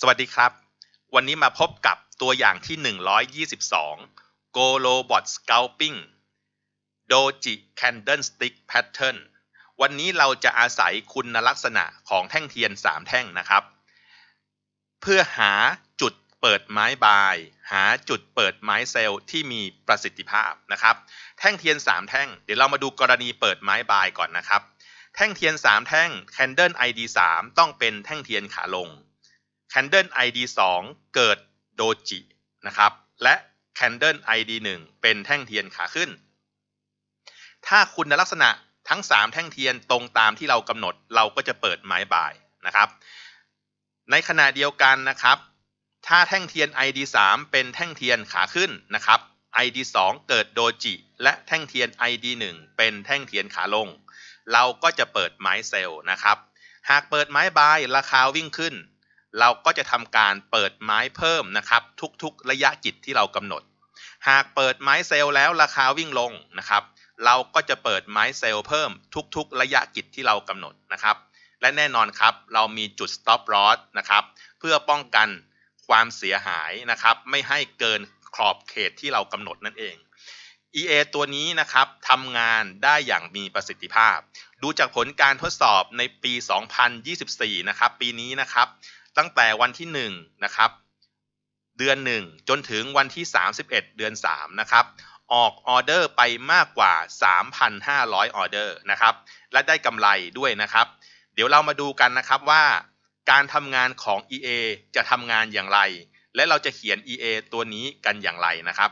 สวัสดีครับ วันนี้มาพบกับตัวอย่างที่ 122 Go Robot Scalping Doji Candlestick Pattern วันนี้เราจะอาศัยคุณลักษณะของแท่งเทียน 3 แท่งนะครับ เพื่อหาจุดเปิดไม้บาย หาจุดเปิดไม้เซลล์ที่มีประสิทธิภาพนะครับ แท่งเทียน 3 แท่ง เดี๋ยวเรามาดูกรณีเปิดไม้บายก่อนนะครับ แท่งเทียน 3 แท่ง Candle ID 3 ต้องเป็นแท่งเทียนขาลง Candle ID 2 เกิดโดจินะครับและ Candle ID 1 เป็นแท่งเทียนขาขึ้น ถ้าคุณลักษณะทั้ง 3 แท่งเทียนตรงตามที่เรากำหนดเราก็จะเปิดไม้บ่ายนะครับ ในขณะเดียวกันนะครับ ถ้าแท่งเทียน ID 3 เป็นแท่งเทียนขาขึ้นนะครับ ID 2 เกิดโดจิ และแท่งเทียน ID 1 เป็นแท่งเทียนขาลง เราก็จะเปิดไม้เซลล์นะครับ หากเปิดไม้บายราคาวิ่งขึ้น เราก็จะทำการเปิดไม้เพิ่มนะครับทุกๆ ระยะจิตที่เรากำหนด หากเปิดไม้เซลล์แล้วราคาวิ่งลงนะครับเราก็จะเปิดไม้เซลล์เพิ่มทุกๆ ระยะจิตที่เรากำหนดนะครับ และแน่นอนครับเรามีจุด stop loss นะครับเพื่อป้องกันความเสียหายนะครับ ไม่ให้เกินขอบเขตที่เรากำหนดนั่นเอง EA ตัวนี้นะครับทำงานได้อย่างมีประสิทธิภาพ ดูจากผลการทดสอบในปี 2024 นะครับ ปีนี้นะครับ ตั้งแต่วันที่1นะครับเดือน 1 จนถึงวันที่ 31 เดือน3นะครับออกออเดอร์ไปมากกว่า 3,500 ออเดอร์นะครับและได้กำไรด้วยนะครับ เดี๋ยวเรามาดูกันนะครับว่าการทำงานของ EA จะทำงานอย่างไร และเราจะเขียน EA ตัวนี้กันอย่างไรนะครับ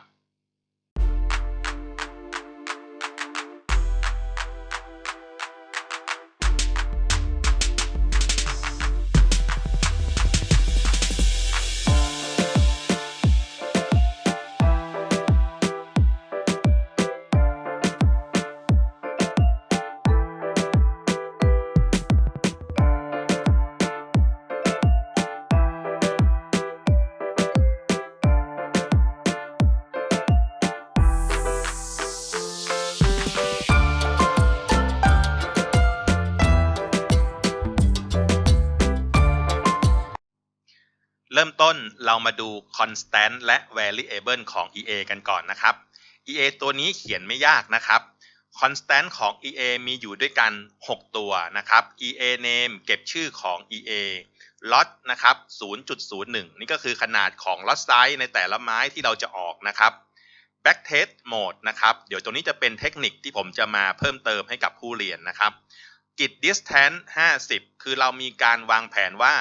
เริ่มต้นเรามาดู constant และ variable ของ EA กันก่อนนะครับ EA ตัวนี้เขียนไม่ยากนะครับ constant ของ EA มีอยู่ด้วยกัน 6 ตัวนะครับ EA name เก็บชื่อของ EA lot นะครับ 0.01 นี่ก็คือขนาดของ lot size ในแต่ละไม้ที่เราจะออกนะครับ backtest mode นะครับ เดี๋ยวตรงนี้จะเป็นเทคนิคที่ผมจะมาเพิ่มเติมให้กับผู้เรียนนะครับ git distance 50 คือเรามีการวางแผนว่า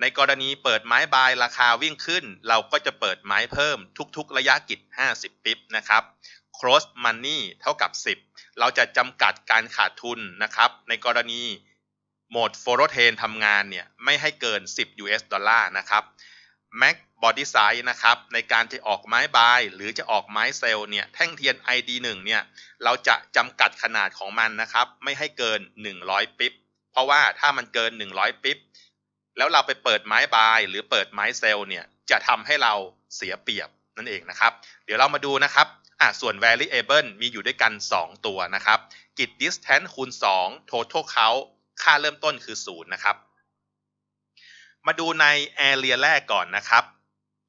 ในกรณีเปิดไม้บายราคาวิ่งขึ้น เราก็จะเปิดไม้เพิ่มทุกๆ ระยะกิจ 50 ปิบนะครับ cross money เท่ากับ 10 เราจะจำกัดการขาดทุนนะครับ ในกรณีโหมด f o r o t a n ทำงานเนี่ยไม่ให้เกิน 10 US ดอลลาร์นะครับ max body size นะครับในการที่ออกไม้บายหรือจะออกไม้เซลล์เนี่ยแท่งเทียน ID 1 เนี่ยเราจะจำกัดขนาดของมันนะครับ ไม่ให้เกิน 100 ปิบเพราะว่าถ้ามันเกิน 100 ปิบ แล้วเราไปเปิดไม้บาย หรือเปิดไม้เซลล์เนี่ยจะทำให้เราเสียเปรียบนั่นเองนะครับ เดี๋ยวเรามาดูนะครับอะส่วน variable มีอยู่ด้วยกัน 2 ตัวนะครับ git distance คูณ 2 total count ค่าเริ่มต้นคือ 0 นะครับ มาดูใน area แรกก่อนนะครับ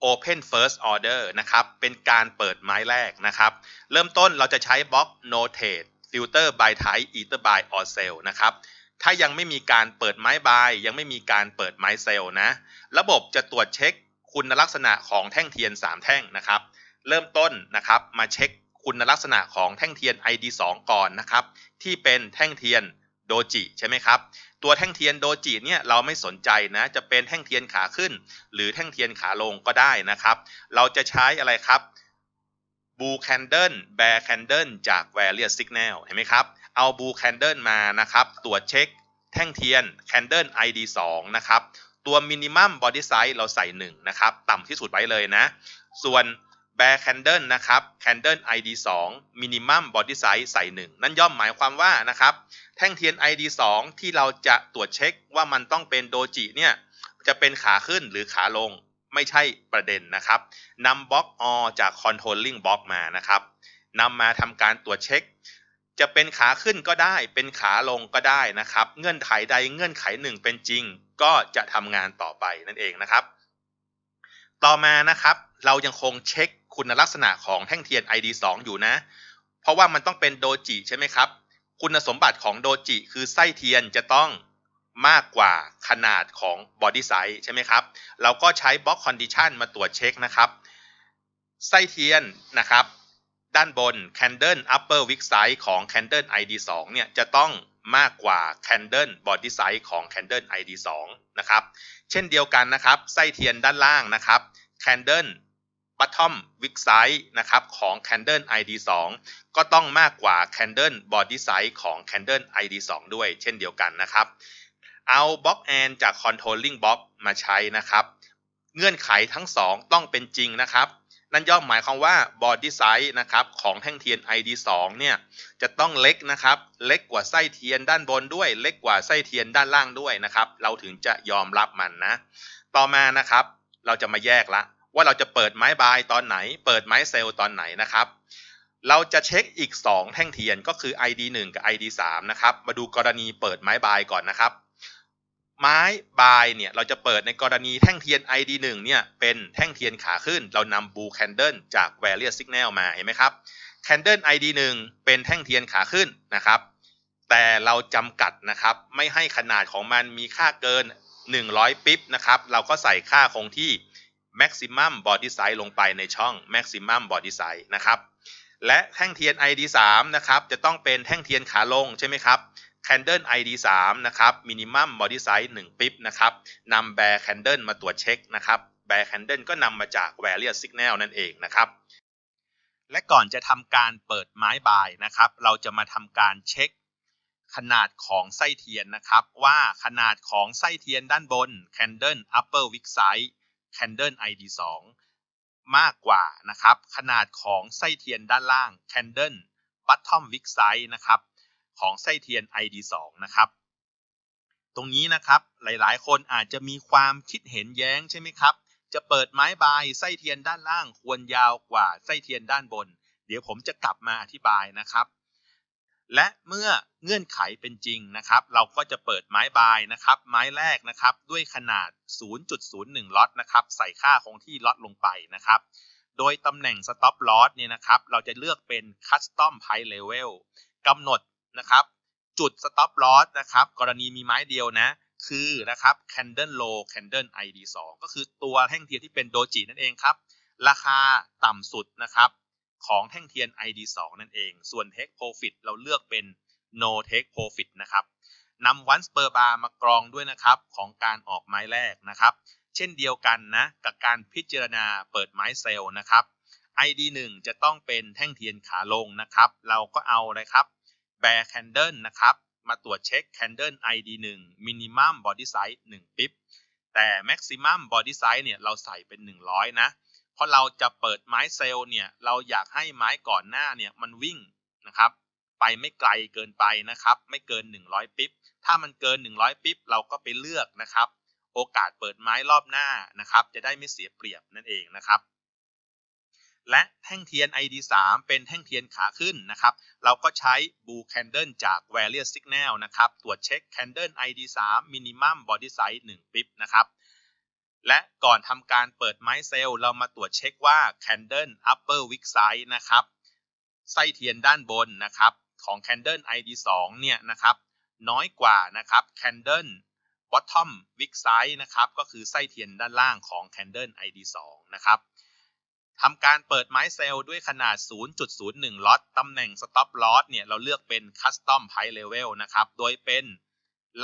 open first order นะครับ เป็นการเปิดไม้แรกนะครับ เริ่มต้นเราจะใช้บล็อก notate filter by type either by or sell นะครับ ถ้ายังไม่มีการเปิดไม้บาย ยังไม่มีการเปิดไม้เซลล์นะ ระบบจะตรวจเช็คคุณลักษณะของแท่งเทียน 3 แท่งนะครับ เริ่มต้นนะครับมาเช็คคุณลักษณะของแท่งเทียน ID 2 ก่อนนะครับ ที่เป็นแท่งเทียนโดจิใช่ไหมครับ ตัวแท่งเทียนโดจิเนี่ยเราไม่สนใจนะ จะเป็นแท่งเทียนขาขึ้น หรือแท่งเทียนขาลงก็ได้นะครับ เราจะใช้อะไรครับ Blue Candle Bear Candle จาก Various Signal เห็นไหมครับ เอา Blue Candle มานะครับ ตรวจเช็คแท่งเทียน Candle ID 2นะครับ ตัว Minimum Body Size เราใส่ 1 นะครับ ต่ำที่สุดไว้เลยนะ ส่วน Bear Candle นะครับ Candle ID 2 Minimum Body Size ใส่ 1 นั่นย่อมหมายความว่านะครับ แท่งเทียน ID 2ที่เราจะตรวจเช็คว่ามันต้องเป็นโดจิเนี่ยจะเป็นขาขึ้นหรือขาลง ไม่ใช่ประเด็นนะครับนำบล็อก or จาก controlling block มานะครับนำมาทำการตรวจเช็ค จะเป็นขาขึ้นก็ได้ เป็นขาลงก็ได้นะครับ เงื่อนไขใดเงื่อนไขหนึ่งเป็นจริง ก็จะทำงานต่อไปนั่นเองนะครับ ต่อมานะครับเรายังคงเช็คคุณลักษณะของแท่งเทียน ID2 อยู่นะ เพราะว่ามันต้องเป็นโดจิใช่ไหมครับ คุณสมบัติของโดจิคือไส้เทียนจะต้อง มากกว่าขนาดของบอดี้ไซส์ใช่ไหมครับ เราก็ใช้บล็อกคอนดิชันมาตรวจเช็คนะครับไส้เทียนนะครับ ด้านบน Candle Upper Wick Size ของ Candle ID2 เนี่ยจะต้องมากกว่า Candle Body Size ของ Candle ID2 นะครับ เช่นเดียวกันนะครับไส้เทียนด้านล่างนะครับ Candle Bottom Wick Size นะครับของ Candle ID2 ก็ต้องมากกว่า Candle Body Size ของ Candle ID2 ด้วย เช่นเดียวกันนะครับ เอาบล็อกแอนจาก Controlling Block มาใช้นะครับ เงื่อนไขทั้งสองต้องเป็นจริงนะครับ นั่นย่อมหมายความว่า body size นะครับของแท่งเทียน ID2 เนี่ยจะต้องเล็กนะครับ เล็กกว่าไส้เทียนด้านบนด้วย เล็กกว่าไส้เทียนด้านล่างด้วยนะครับ เราถึงจะยอมรับมันนะ ต่อมานะครับ เราจะมาแยกละว่าเราจะเปิดไม้บายตอนไหน เปิดไม้เซลล์ตอนไหนนะครับเราจะเช็คอีก 2 แท่งเทียนก็คือ ID1 กับ ID3 นะครับ มาดูกรณีเปิดไม้บายก่อนนะครับ ไม้บายเนี่ยเราจะเปิดในกรณีแท่งเทียน ID1 เนี่ยเป็นแท่งเทียนขาขึ้น เรานำ Blue Candle จาก Various Signal มาเห็นไหมครับ Candle ID1 เป็นแท่งเทียนขาขึ้นนะครับ แต่เราจำกัดนะครับไม่ให้ขนาดของมันมีค่าเกิน 100 ปิ๊บนะครับเราก็ใส่ค่าคงที่ maximum body size ลงไปในช่อง maximum body size นะครับและแท่งเทียน ID3 นะครับจะต้องเป็นแท่งเทียนขาลงใช่ไหมครับ Candle ID3 นะครับ Minimum Body Size 1ปิ๊บนะครับนำ Bear Candle มาตรวจเช็คนะครับ Bear Candle ก็นำมาจาก Various Signal นั่นเองนะครับและก่อนจะทำการเปิดไม้บายนะครับ เราจะมาทำการเช็คขนาดของไส้เทียนนะครับ ว่าขนาดของไส้เทียนด้านบน Candle Upper Wick Size Candle ID2 มากกว่านะครับ ขนาดของไส้เทียนด้านล่าง Candle Bottom Wick Size นะครับ ของไส้เทียน ID2 นะครับ ตรงนี้นะครับหลายๆ คนอาจจะมีความคิดเห็นแย้งใช่ไหมครับ จะเปิดไม้บายไส้เทียนด้านล่างควรยาวกว่าไส้เทียนด้านบน เดี๋ยวผมจะกลับมาอธิบายนะครับ และเมื่อเงื่อนไขเป็นจริงนะครับ เราก็จะเปิดไม้บายนะครับ ไม้แรกนะครับ ด้วยขนาด 0.01 ล็อตนะครับ ใส่ค่าคงที่ล็อตลงไปนะครับโดยตำแหน่ง stop loss เนี่ยนะครับ เราจะเลือกเป็น custom price level กำหนด นะครับ จุด stop loss นะครับ กรณีมีไม้เดียวนะ คือนะครับ candle low candle id 2 ก็คือตัวแท่งเทียนที่เป็นโดจินั่นเองครับ ราคาต่ำสุดนะครับของแท่งเทียน id 2 นั่นเอง ส่วน take profit เราเลือกเป็น no take profit นะครับนำ once per bar มากรองด้วยนะครับของการออกไม้แรกนะครับ เช่นเดียวกันนะกับการพิจารณาเปิดไม้เซลล์นะครับ id 1 จะต้องเป็นแท่งเทียนขาลงนะครับ เราก็เอาเลยครับ Bear Candle นะครับ มาตรวจเช็ค Candle ID 1 Minimum Body Size 1 ปิ๊บ แต่ Maximum Body Size เนี่ยเราใส่เป็น 100 นะ เพราะเราจะเปิดไม้เซลล์เนี่ยเราอยากให้ไม้ก่อนหน้าเนี่ยมันวิ่งนะครับ ไปไม่ไกลเกินไปนะครับ ไม่เกิน 100 ปิ๊บ ถ้ามันเกิน 100 ปิ๊บ เราก็ไปเลือกนะครับ โอกาสเปิดไม้รอบหน้านะครับ จะได้ไม่เสียเปรียบนั่นเองนะครับ และแท่งเทียน ID3 เป็นแท่งเทียนขาขึ้นนะครับ เราก็ใช้ Blue Candle จาก Various Signal นะครับ ตรวจเช็ค Candle ID3 Minimum Body Size 1ปิ๊บนะครับ และก่อนทำการเปิดไม้เซล์เรามาตรวจเช็คว่า Candle Upper Wick Size นะครับ ไส้เทียนด้านบนนะครับ ของ Candle ID2 เนี่ยนะครับ น้อยกว่านะครับ Candle Bottom Wick Size นะครับ ก็คือไส้เทียนด้านล่างของ Candle ID2 นะครับ ทำการเปิดไม้เซลล์ด้วยขนาด 0.01 ล็อต ตำแหน่ง stop loss เนี่ยเราเลือกเป็น custom price level นะครับ โดยเป็น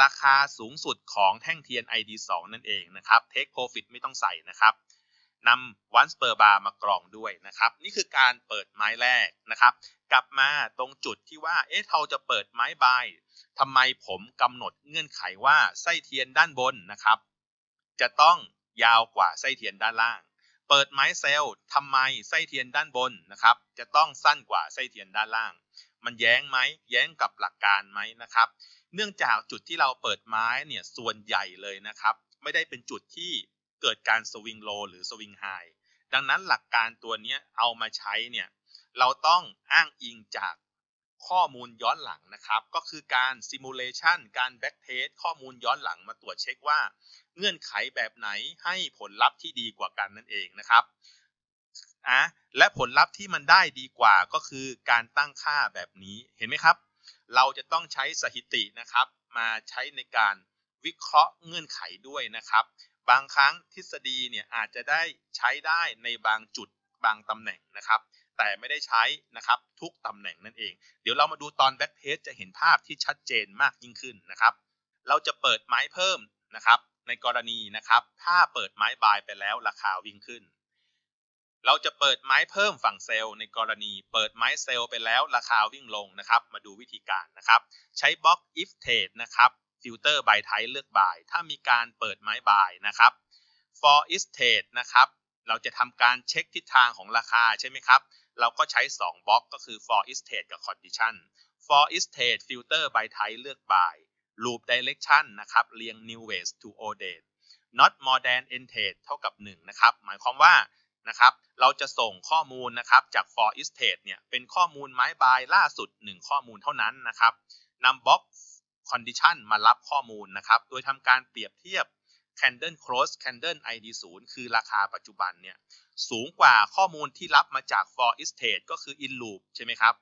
ราคาสูงสุดของแท่งเทียน ID2 นั่นเองนะครับ take profit ไม่ต้องใส่นะครับนำ once per bar มากรองด้วยนะครับ นี่คือการเปิดไม้แรกนะครับ กลับมาตรงจุดที่ว่า เอ๊ะเราจะเปิดไม้บายทำไมผมกำหนดเงื่อนไขว่าไส้เทียนด้านบนนะครับ จะต้องยาวกว่าไส้เทียนด้านล่าง ปิดไม้เซลล์ทำไมไส้เทียนด้านบนนะครับ จะต้องสั้นกว่าไส้เทียนด้านล่าง มันแย้งไหมแย้งกับหลักการไหมนะครับ เนื่องจากจุดที่เราเปิดไม้เนี่ยส่วนใหญ่เลยนะครับ ไม่ได้เป็นจุดที่เกิดการสวิงโลหรือสวิงไฮดังนั้นหลักการตัวนี้เอามาใช้เนี่ยเราต้องอ้างอิงจาก ข้อมูลย้อนหลังนะครับ ก็คือการซิมูเลชันการแบ็กเทสข้อมูลย้อนหลังมาตรวจเช็คว่า เงื่อนไขแบบไหนให้ผลลัพธ์ที่ดีกว่ากันนั่นเองนะครับอะและผลลัพธ์ที่มันได้ดีกว่าก็คือการตั้งค่าแบบนี้เห็นไหมครับ เราจะต้องใช้สถิตินะครับ มาใช้ในการวิเคราะห์เงื่อนไขด้วยนะครับ บางครั้งทฤษฎีเนี่ยอาจจะได้ใช้ได้ในบางจุดบางตำแหน่งนะครับ แต่ไม่ได้ใช้นะครับทุกตำแหน่งนั่นเอง เดี๋ยวเรามาดูตอนแบ็กเทสจะเห็นภาพที่ชัดเจนมากยิ่งขึ้นนะครับ เราจะเปิดไม้เพิ่มนะครับ ในกรณีนะครับ ถ้าเปิดไม้บายไปแล้วราคาวิ่งขึ้น เราจะเปิดไม้เพิ่มฝั่งเซลล์ในกรณี เปิดไม้เซลล์ไปแล้วราคาวิ่งลงนะครับ มาดูวิธีการนะครับ ใช้บล็อก if trade นะครับฟิลเตอร์ by type เลือก buy ถ้ามีการเปิดไม้ buy นะครับ for is trade นะครับเราจะทำการเช็คทิศทางของราคาใช่ไหมครับ เราก็ใช้ 2 บล็อกก็คือ for is trade กับ condition for is trade filter by type เลือก by loop direction นะครับเรียง new ways to old date not more than end trade เท่ากับ 1 นะครับ หมายความว่านะครับเราจะส่งข้อมูลนะครับจาก for is trade เนี่ยเป็นข้อมูลไม้บายล่าสุด 1 ข้อมูลเท่านั้นนะครับนำบล็อก condition มารับข้อมูลนะครับ โดยทำการเปรียบเทียบ candle close candle id 0คือราคาปัจจุบันเนี่ยสูงกว่าข้อมูลที่รับมาจาก for is trade ก็คือ in loop ใช่ไหมครับ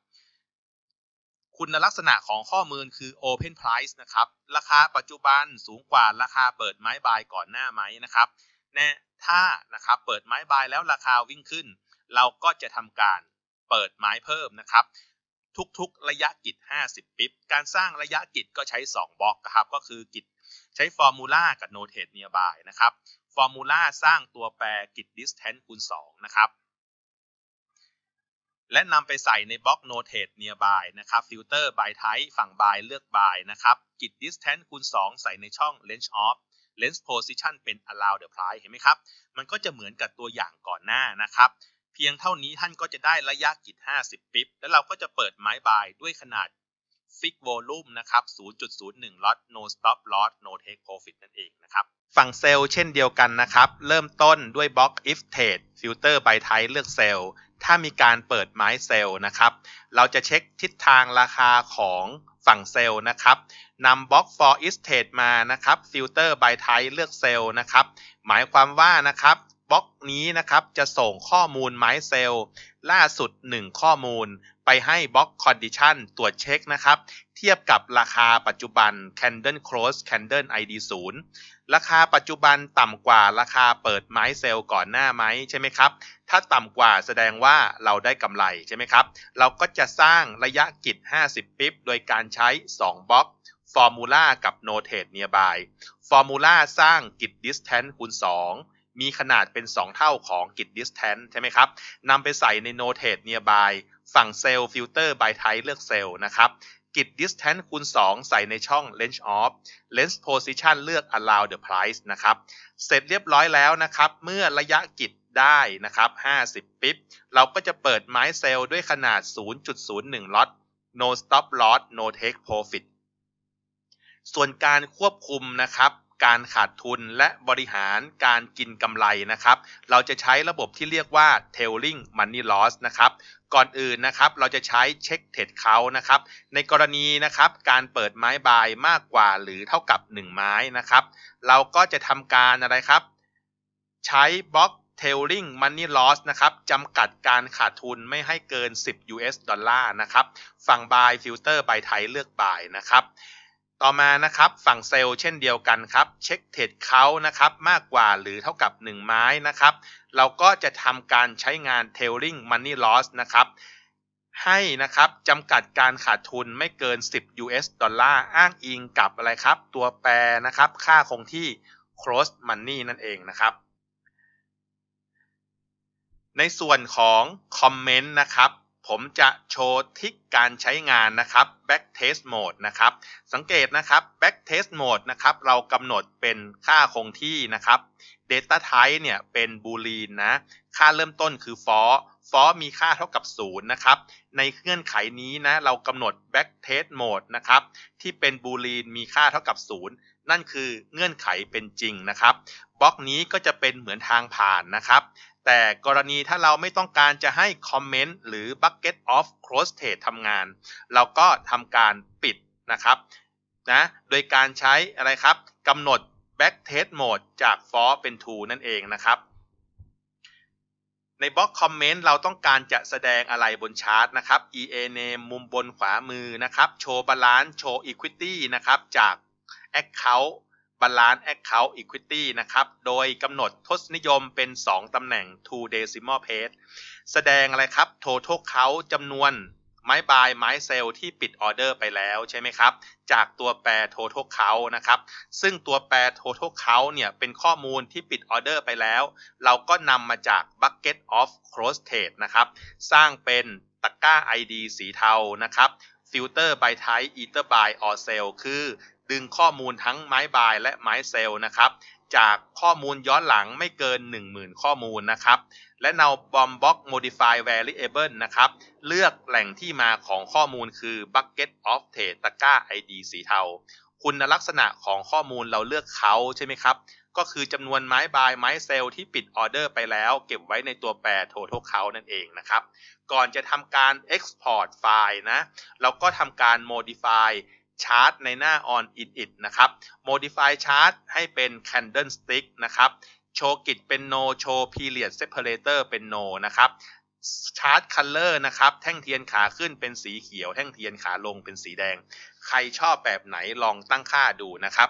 คุณลักษณะของข้อมูลคือ open price นะครับ ราคาปัจจุบันสูงกว่าราคาเปิดไม้บายก่อนหน้าไหมนะครับแน่ถ้านะครับเปิดไม้บายแล้วราคาวิ่งขึ้น เราก็จะทำการเปิดไม้เพิ่มนะครับทุกๆ ระยะกิจ 50 ปิบการสร้างระยะกิจก็ใช้ 2 บล็อกครับ ก็คือกิจ ใช้ฟอร์มูลากับ notate nearby นะครับฟอร์มูลาสร้างตัวแปรกิจ distance คูณ2นะครับ และนำไปใส่ในบล็อก notate nearby นะครับ filter by type ฝั่ง by เลือก by นะครับกิจ distance คูณ2 ใส่ในช่อง range of lens position เป็น allow the price เห็นไหมครับ มันก็จะเหมือนกับตัวอย่างก่อนหน้านะครับ เพียงเท่านี้ท่านก็จะได้ระยะกิจ 50 ปิบแล้วเราก็จะเปิดไม้บายด้วยขนาด fix volume นะครับ 0.01 lot no stop loss no take profit นั่นเองนะครับ ฝั่งเซลล์เช่นเดียวกันนะครับ เริ่มต้นด้วยบล็อก if trade filter by type เลือกเซลล์ ถ้ามีการเปิดไม้เซลล์นะครับ เราจะเช็คทิศทางราคาของฝั่งเซลล์นะครับนำบล็อก for is trade มานะครับ filter by type เลือกเซลล์นะครับ หมายความว่านะครับ บล็อกนี้นะครับจะส่งข้อมูลไม้เซลล่าสุด 1 ข้อมูล ไปให้บล็อก condition ตรวจเช็คนะครับ เทียบกับราคาปัจจุบัน candle close candle id 0ราคาปัจจุบันต่ำกว่าราคาเปิดไม้เซลล์ก่อนหน้าไหมใช่ไหมครับ ถ้าต่ำกว่าแสดงว่าเราได้กำไรใช่ไหมครับ เราก็จะสร้างระยะกิจ 50 ปิบโดยการใช้ 2 บล็อก Formula กับ Notate Nearby Formula สร้างกิจ Distance คูณ 2 มีขนาดเป็น 2 เท่าของกิจ Distance ใช่ไหมครับนำไปใส่ใน Notate Nearby ฝั่งเซลล์ Filter by Type เลือกเซลล์นะครับกิจ distance คูณ 2 ใส่ในช่อง range of lens position เลือก allow the price นะครับ เสร็จเรียบร้อยแล้วนะครับ เมื่อระยะกิจได้นะครับ 50 ปิ๊บ เราก็จะเปิดไม้เซลล์ด้วยขนาด 0.01 lot no stop loss no take profit ส่วนการควบคุมนะครับ การขาดทุนและบริหารการกินกำไรนะครับ เราจะใช้ระบบที่เรียกว่า tailing money loss นะครับก่อนอื่นนะครับเราจะใช้เช็คเทรดเขานะครับในกรณีนะครับการเปิดไม้บายมากกว่าหรือเท่ากับ 1 ไม้นะครับเราก็จะทำการอะไรครับ ใช้บล็อก tailing money loss นะครับจำกัดการขาดทุนไม่ให้เกิน 10 US ดอลลาร์นะครับฝั่ง buy filter by ไทยเลือก buy นะครับ ต่อมานะครับฝั่งเซลล์เช่นเดียวกันครับเช็คเทรดเขานะครับมากกว่าหรือเท่ากับ 1 ไม้นะครับเราก็จะทำการใช้งาน tailing money loss นะครับให้นะครับจำกัดการขาดทุนไม่เกิน 10 US ดอลลาร์อ้างอิงกับอะไรครับ ตัวแปรนะครับค่าคงที่ cross money นั่นเองนะครับในส่วนของคอมเมนต์นะครับ ผมจะโชว์ทิกการใช้งานนะครับ back test mode นะครับ สังเกตนะครับ back test mode นะครับ เรากำหนดเป็นค่าคงที่นะครับ data type เนี่ยเป็น boolean นะ ค่าเริ่มต้นคือ for for มีค่าเท่ากับ 0 นะครับ ในเงื่อนไขนี้นะ เรากำหนด back test mode นะครับ ที่เป็น boolean มีค่าเท่ากับ 0 นั่นคือเงื่อนไขเป็นจริงนะครับ บล็อกนี้ก็จะเป็นเหมือนทางผ่านนะครับ แต่กรณีถ้าเราไม่ต้องการจะให้คอมเมนต์หรือ bucket of close state ทำงาน เราก็ทำการปิดนะครับนะโดยการใช้อะไรครับกำหนด back test mode จาก for เป็น true นั่นเองนะครับ ในบล็อกคอมเมนต์เราต้องการจะแสดงอะไรบนชาร์ตนะครับ EA name มุมบนขวามือนะครับ โชว์ balance โชว์ equity นะครับจาก account balance account equity นะครับ โดยกำหนดทศนิยมเป็น 2ตำแหน่ง two decimal place แสดงอะไรครับ total count จำนวนไม้บายไม้เซลที่ปิดออเดอร์ไปแล้วใช่ไหมครับ จากตัวแปร total count นะครับ ซึ่งตัวแปร total count เนี่ยเป็นข้อมูลที่ปิดออเดอร์ไปแล้ว เราก็นำมาจาก bucket of close trade นะครับ สร้างเป็นตะกร้า ID สีเทานะครับ filter by type either by or sell คือดึงข้อมูลทั้งไม้บายและไม้เซลนะครับจากข้อมูลย้อนหลังไม่เกิน 10,000 ข้อมูลนะครับ และนำ bomb box modify variable นะครับ เลือกแหล่งที่มาของข้อมูลคือ bucket of trade ตะกร้า ID สีเทา คุณลักษณะของข้อมูลเราเลือกเขาใช่ไหมครับ ก็คือจำนวนไม้บายไม้เซลที่ปิดออเดอร์ไปแล้ว เก็บไว้ในตัวแปร total count นั่นเองนะครับ ก่อนจะทำการ export ไฟล์นะ เราก็ทำการ modify ชาร์ตในหน้า on init นะครับ modify chart ให้เป็น candlestick นะครับ โชว์กิจเป็น no โชว์ period separator เป็น no นะครับชาร์ต color นะครับ แท่งเทียนขาขึ้นเป็นสีเขียว แท่งเทียนขาลงเป็นสีแดง ใครชอบแบบไหนลองตั้งค่าดูนะครับ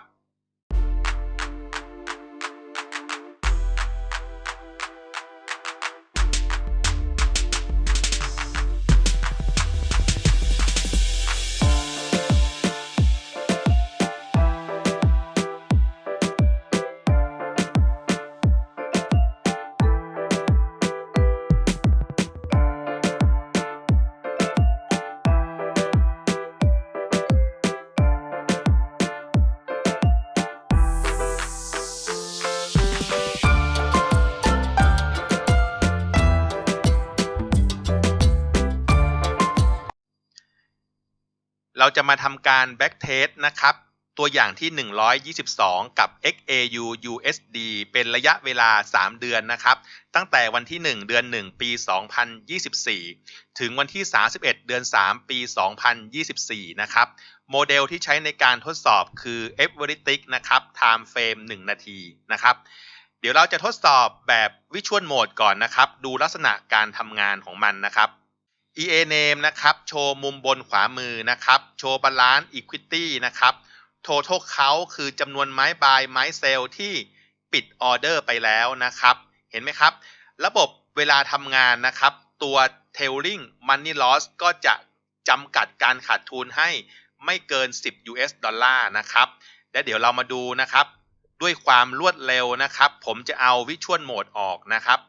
จะมาทำการ back test นะครับ ตัวอย่างที่ 122 กับ XAU USD เป็นระยะเวลา 3 เดือนนะครับ ตั้งแต่วันที่ 1 เดือน 1 ปี 2024 ถึงวันที่ 31 เดือน 3 ปี 2024 นะครับ โมเดลที่ใช้ในการทดสอบคือ e v e r y t i c นะครับ time frame 1 นาทีนะครับเดี๋ยวเราจะทดสอบแบบ Visual Mode ก่อนนะครับ ดูลักษณะการทำงานของมันนะครับ EA name นะครับ โชว์มุมบนขวามือนะครับ โชว์ balance equity นะครับ total count คือจำนวนไม้บายไม้เซลที่ปิดออเดอร์ไปแล้วนะครับ เห็นไหมครับ ระบบเวลาทำงานนะครับ ตัว tailing money loss ก็จะจำกัดการขาดทุนให้ไม่เกิน 10 US ดอลลาร์นะครับ และเดี๋ยวเรามาดูนะครับ ด้วยความรวดเร็วนะครับ ผมจะเอา Visual Mode ออกนะครับ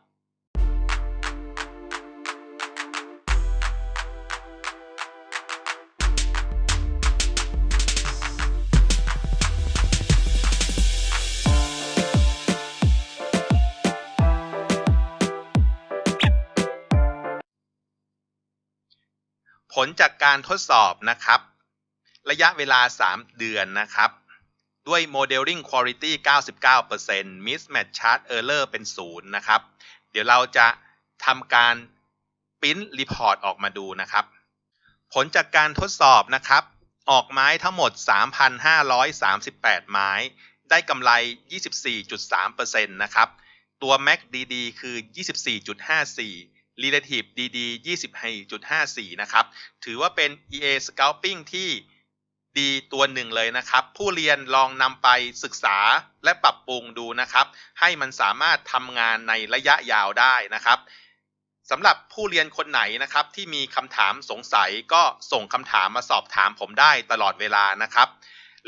ลจากการทดสอบนะครับ ระยะเวลา 3 เดือนนะครับ ด้วย Modeling Quality 99% Mismatch Chart Error เป็น 0 นะครับ เดี๋ยวเราจะทำการปริ้นรีพอร์ตออกมาดูนะครับ ผลจากการทดสอบนะครับ ออกไม้ทั้งหมด 3,538 ไม้ ได้กำไร 24.3%นะครับ ตัว Mac DD คือ 24.54 Relative DD 24.54 นะครับ ถือว่าเป็น EA Scalping ที่ดีตัวหนึ่งเลยนะครับ ผู้เรียนลองนำไปศึกษาและปรับปรุงดูนะครับ ให้มันสามารถทำงานในระยะยาวได้นะครับสำหรับผู้เรียนคนไหนนะครับ ที่มีคำถามสงสัยก็ส่งคำถามมาสอบถามผมได้ตลอดเวลานะครับ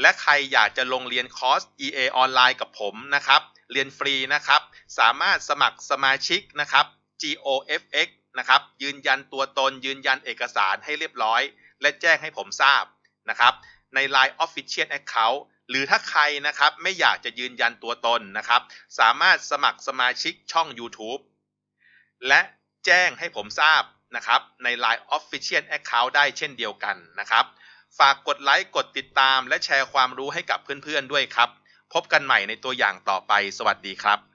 และใครอยากจะลงเรียนคอร์ส EA ออนไลน์กับผมนะครับ เรียนฟรีนะครับ สามารถสมัครสมาชิกนะครับ GOFX นะครับยืนยันตัวตนยืนยันเอกสารให้เรียบร้อย และแจ้งให้ผมทราบนะครับใน Line Official Account หรือถ้าใครนะครับไม่อยากจะยืนยันตัวตนนะครับ สามารถสมัครสมาชิกช่อง YouTube และแจ้งให้ผมทราบนะครับใน Line Official Account ได้เช่นเดียวกันนะครับ ฝากกดไลค์กดติดตาม และแชร์ความรู้ให้กับเพื่อนๆด้วยครับ พบกันใหม่ในตัวอย่างต่อไป สวัสดีครับ